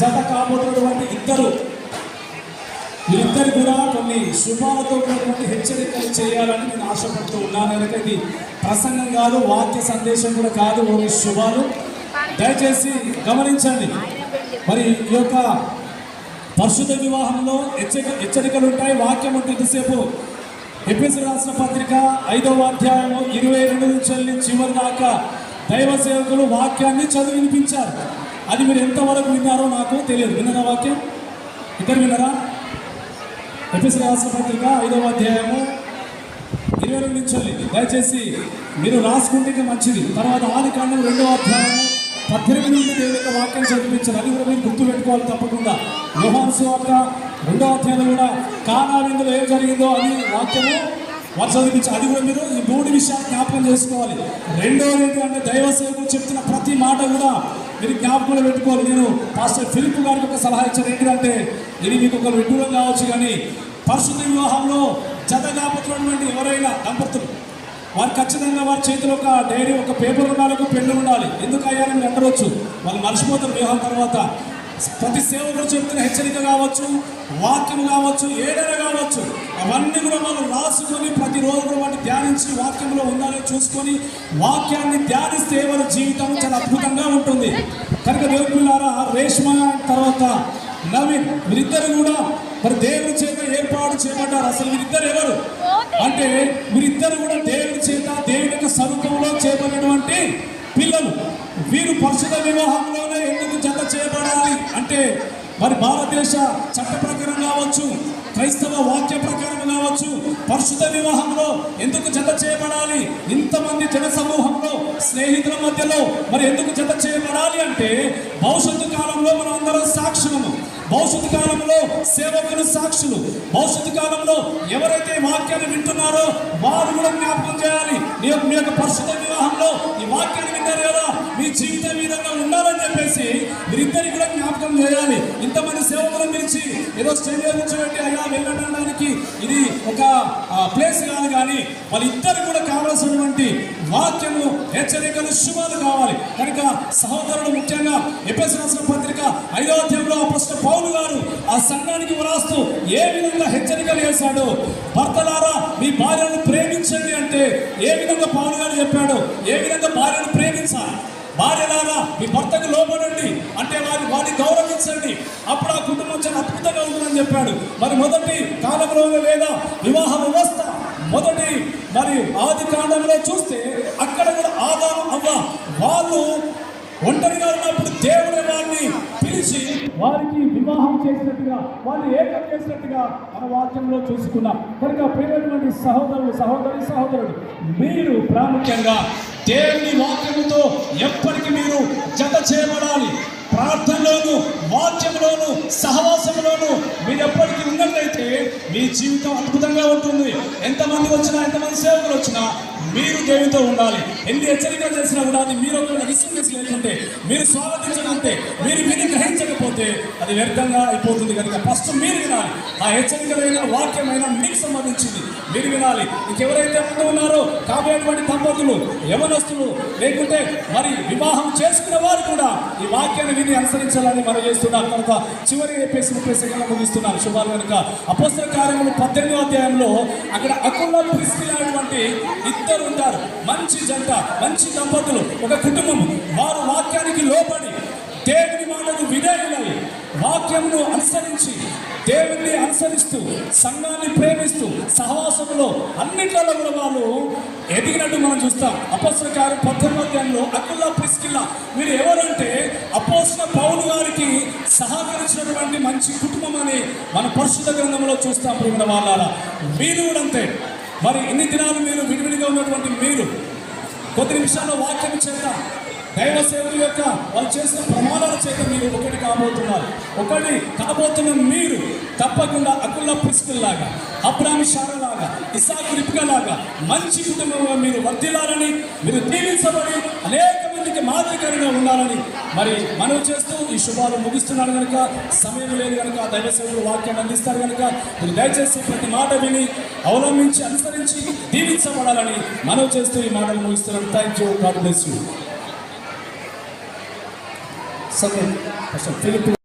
జత కాబోతున్నటువంటి ఇద్దరు. వీరిద్దరు కూడా కొన్ని శుభాలతో కూడినటువంటి హెచ్చరికలు చేయాలని నేను ఆశపడుతూ ఉన్నాను. కనుక ఇది ప్రసంగం కాదు వాక్య సందేశం కూడా కాదు ఓన్లీ శుభాలు. దయచేసి గమనించండి. మరి ఈ యొక్క పరిశుద్ధ వివాహంలో హెచ్చరిక హెచ్చరికలు ఉంటాయి. వాక్యం ఉంటుంది ఇంతసేపు ఎపిసి రాసిన పత్రిక ఐదవ అధ్యాయము ఇరవై రెండు నుంచి చివరి దాకా దైవ సేవకులు వాక్యాన్ని చదివి వినిపించారు. అది మీరు ఎంతవరకు విన్నారో నాకు తెలియదు. విన్నారా వాక్యం? ఇద్దరు విన్నారా? ఎపిసి రాష్ట్ర పత్రిక ఐదవ అధ్యాయము ఇరవై రెండు నుంచి వెళ్ళి. దయచేసి మీరు రాసుకుంటే మంచిది. తర్వాత ఆది కాండం రెండవ అధ్యాయము పద్దెనిమిది నుండి దేవుని యొక్క వాక్యం చదివించారు అది కూడా మీరు గుర్తు పెట్టుకోవాలి తప్పకుండా. యోహాను సువార్త రెండవ అధ్యాయం కూడా కానా విందులో ఏం జరిగిందో అది వాక్యము వారు నుంచి అది కూడా మీరు ఈ మూడు విషయాలు జ్ఞాపకం చేసుకోవాలి. రెండోది ఏంటంటే దైవ సేవకులు చెప్తున్న ప్రతి మాట కూడా మీరు జ్ఞాపకంలో పెట్టుకోవాలి. నేను పాస్టర్ ఫిలిప్ గారికి ఒక సలహా ఇచ్చాను. ఏంటంటే ఇది మీకు ఒక విడ్డూరం కావచ్చు కానీ పరిశుద్ధ వివాహంలో జత కాపుతున్నటువంటి ఎవరైనా దంపతులు వారు ఖచ్చితంగా వారి చేతిలో ఒక డైరీ ఒక పేపర్ ఉండాలి ఒక పెన్ను ఉండాలి. ఎందుకు అయ్యారని మీరు అండవచ్చు వాళ్ళు మర్చిపోతారు వివాహం తర్వాత. ప్రతి సేవకుడు చెప్తున్న హెచ్చరిక కావచ్చు వాక్యం కావచ్చు ఏదైనా కావచ్చు అవన్నీ కూడా వాళ్ళు రాసి వాక్యంలో ఉండాలని చూసుకొని వాక్యాన్ని ధ్యానిస్తే వారి జీవితం చాలా అద్భుతంగా ఉంటుంది. కనుక దేవుని రేష్మ తర్వాత నవీన్ వీరిద్దరు కూడా మరి దేవుని చేత ఏర్పాటు చేయబడ్డారు. అసలు వీరిద్దరు ఎవరు? అంటే వీరిద్దరు కూడా దేవుని చేత దేవుని యొక్క స్వరూపంలో చేయబడినటువంటి పిల్లలు. వీరు పరిశుద్ధ వివాహంలోనే ఎందుకు జత చేయబడాలి? అంటే మరి భారతదేశ చట్ట ప్రకారం కావచ్చు క్రైస్తవ వాక్య ప్రకారం కావచ్చు. పరిశుద్ధ వివాహంలో ఎందుకు జత చేయబడాలి? ఇంతమంది జన సమూహంలో స్నేహితుల మధ్యలో మరి ఎందుకు జత చేయబడాలి అంటే భవిష్యత్తు కాలంలో మనం అందరం సాక్షులము. భవిష్యత్తు కాలంలో సేవకులు సాక్షులు. భవిష్యత్తు కాలంలో ఎవరైతే ఈ వాక్యాన్ని వింటున్నారో వారు కూడా జ్ఞాపకం చేయాలి. మీ యొక్క మీ యొక్క పరిశుద్ధ వివాహంలో ఈ వాక్యాన్ని వింటారు కదా. మీ జీవితం విధంగా ఉండాలని చెప్పేసి మీరిద్దరికి కూడా జ్ఞాపకం చేయాలి. ఇంతమంది సేవకులను పిలిచి ఏదో స్టేడియం మీద కూర్చోబెట్టి అయ్యా వెళ్ళడానికి ఇది ఒక ప్లేస్ కాదు కానీ వాళ్ళిద్దరు కూడా కావాల్సినటువంటి వాక్యము హెచ్చరికలు శుభాలు కావాలి. కనుక సహోదరుడు ముఖ్యంగా ఎపిసరాసిన పత్రిక ఐదో అధ్యాయంలో ప్రస్తుత పౌలు గారు ఆ సంఘానికి వ్రాస్తూ ఏ విధంగా హెచ్చరికలు చేశాడు భర్తలారా మీ భార్యను ప్రేమించండి అంటే ఏ విధంగా పౌలు గారు చెప్పాడు ఏ విధంగా భార్యను ప్రేమించాలి? భార్యలారా మీ భర్తకు లోపడండి అంటే వారి వారిని గౌరవించండి. అప్పుడు ఆ కుటుంబం చాలా అద్భుతంగా ఉంటుందని చెప్పాడు. మరి మొదటి కాలంలోనే లేదా వివాహ వ్యవస్థ? మొదటి మరి ఆది కాండంలో చూస్తే అక్కడ కూడా ఆదాము అవ్వ వాళ్ళు ఒంటరిగా ఉన్నప్పుడు దేవుడే వారిని పిలిచి వారికి వివాహం చేసినట్టుగా వారిని ఏకం చేసినట్టుగా మన వాక్యంలో చూసుకున్నాం. కనుక ప్రియమైనటువంటి సహోదరులు సహోదరి సహోదరుడు మీరు ప్రాముఖ్యంగా దేవుని వాక్యముతో ఎప్పటికీ మీరు జత చేయబడాలి. ప్రార్థనలోను వాక్యంలోను సహవాసంలోను మీరు ఎప్పటికీ ఉన్నట్లయితే మీ జీవితం అద్భుతంగా ఉంటుంది. ఎంతమంది వచ్చినా ఎంతమంది సేవకులు వచ్చినా మీరు దేవునితో ఉండాలి. ఎన్ని హెచ్చరికలు చేసినా కూడా అది మీరు ఒకవేళ రిసీవ్ లేకుంటే మీరు స్వాగతించకుంటే మీరు విని గ్రహించకపోతే అది వ్యర్థంగా అయిపోతుంది కనుక ఫస్ట్ మీరు వినాలి. ఆ హెచ్చరికలైన వాక్యమైన మీకు సంబంధించింది. మీరు వినాలి. ఇంకెవరైతే ముందు ఉన్నారో కాబోయేటువంటి దంపతులు యవనస్తులు లేకుంటే మరి వివాహం చేసుకున్న వారు కూడా ఈ వాక్యాన్ని విని అనుసరించాలని మనం చేస్తున్నారు. కనుక చివరి చెప్పేసి ముప్పై సెకండ్లు ముగిస్తున్నారు. శుభాలు కనుక. అపోస్తల కార్యములు పద్దెనిమిదో అధ్యాయంలో అక్కడ అకుల ప్రిస్కిలాంటి ఇద్దరు ఉంటారు. మంచి జంట మంచి దంపతులు ఒక కుటుంబం. వారు వాక్యానికి లోబడి దేవుని మాటకు విధేయులై వాక్యమును అనుసరించి దేవుణ్ణి అనుసరిస్తూ సంఘాన్ని ప్రేమిస్తూ సహవాసంలో అన్నిట్లలో కూడా వాళ్ళు ఎదిగినట్టు మనం చూస్తాం. అపోసిన గారు పద్దెనిమిదిలో అధ్యాయంలో అకుల్లా ప్రిస్కిల్లా వీరు ఎవరంటే అపోసిన పౌలు గారికి సహకరించినటువంటి మంచి కుటుంబం అని మన పరిశుద్ధ గ్రంథంలో చూస్తాం ప్రేమ వాళ్ళ వీరు కూడా అంతే. మరి ఇన్ని దినాలు మీరు విడివిడిగా ఉన్నటువంటి మీరు? కొద్ది నిమిషాల్లో వాక్యం చేత దైవ సేవల యొక్క వాళ్ళు చేసిన ప్రమాణాల చేత మీరు ఒకటి కాబోతున్నారు. ఒకటి కాబోతున్న మీరు తప్పకుండా అకుల్లా పుష్కుల్లాగా అబ్రామి షారలాగా ఇసాకు రిప్కలాగా మంచి కుటుంబంగా మీరు వర్ధిల్లాలని మీరు దీవించబడి అనేక మందికి మాదిరికరంగా ఉండాలని మరి మనవి చేస్తూ ఈ శుభాలు ముగిస్తున్నాడు కనుక సమయం లేదు కనుక దైవ సేవలు వాక్యాన్ని అందిస్తారు కనుక మీరు దయచేసి ప్రతి మాట విని అవలంబించి అనుసరించి దీవించబడాలని మనవి చేస్తూ ఈ మాటలు ముగిస్తున్నాను. Thank you God bless you సరే ఫిలిప్